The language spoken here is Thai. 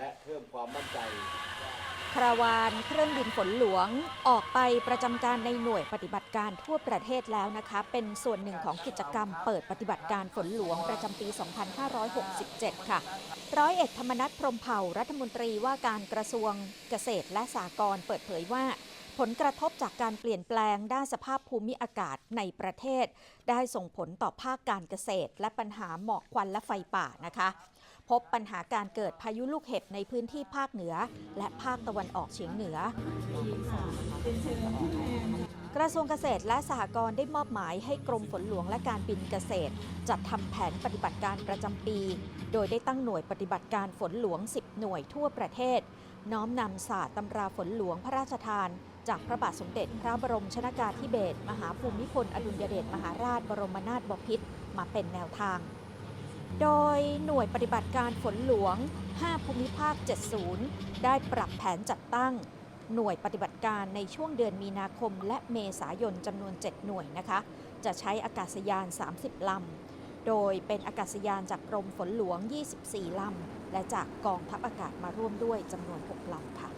และเพิ่มความมั่นใจ คาราวานเครื่องบินฝนหลวงออกไปประจำการในหน่วยปฏิบัติการทั่วประเทศแล้วนะคะ เป็นส่วนหนึ่งของกิจกรรมเปิดปฏิบัติการฝนหลวงประจำปี 2567 ค่ะ ร้อยเอกธรรมนัฐพรมเผ่ารัฐมนตรีว่าการกระทรวงเกษตรและสหกรณ์เปิดเผยว่าผลกระทบจากการเปลี่ยนแปลงด้านสภาพภูมิอากาศในประเทศ ได้ส่งผลต่อภาคการเกษตร และปัญหาหมอกควันและไฟป่านะคะ พบปัญหาการเกิดพายุลูกเห็บในพื้นที่ภาคเหนือ และภาคตะวันออกเฉียงเหนือกระทรวงเกษตรและสหกรณ์ได้มอบหมายให้กรมฝนหลวงและการบินเกษตร จัดทำแผนปฏิบัติการประจำปี โดยได้ตั้งหน่วยปฏิบัติการฝนหลวง 10 หน่วยทั่วประเทศ น้อมนำศาสตร์ตำราฝนหลวงพระราชทาน จากพระบาทสมเด็จพระบรมชนากาธิเบศรมหาภูมิพลอดุลยเดชมหาราชบรมนาถบพิตรมาเป็นแนวทาง โดยหน่วยปฏิบัติการฝนหลวง 5 ภูมิภาค 70 ได้ปรับแผนจัดตั้งหน่วยปฏิบัติการในช่วงเดือนมีนาคมและเมษายนจำนวน 7 หน่วยนะคะ จะใช้อากาศยาน 30 ลำ โดยเป็นอากาศยานจากกรมฝนหลวง 24 ลำ และจากกองทัพอากาศมาร่วมด้วยจำนวน 6 ลำค่ะ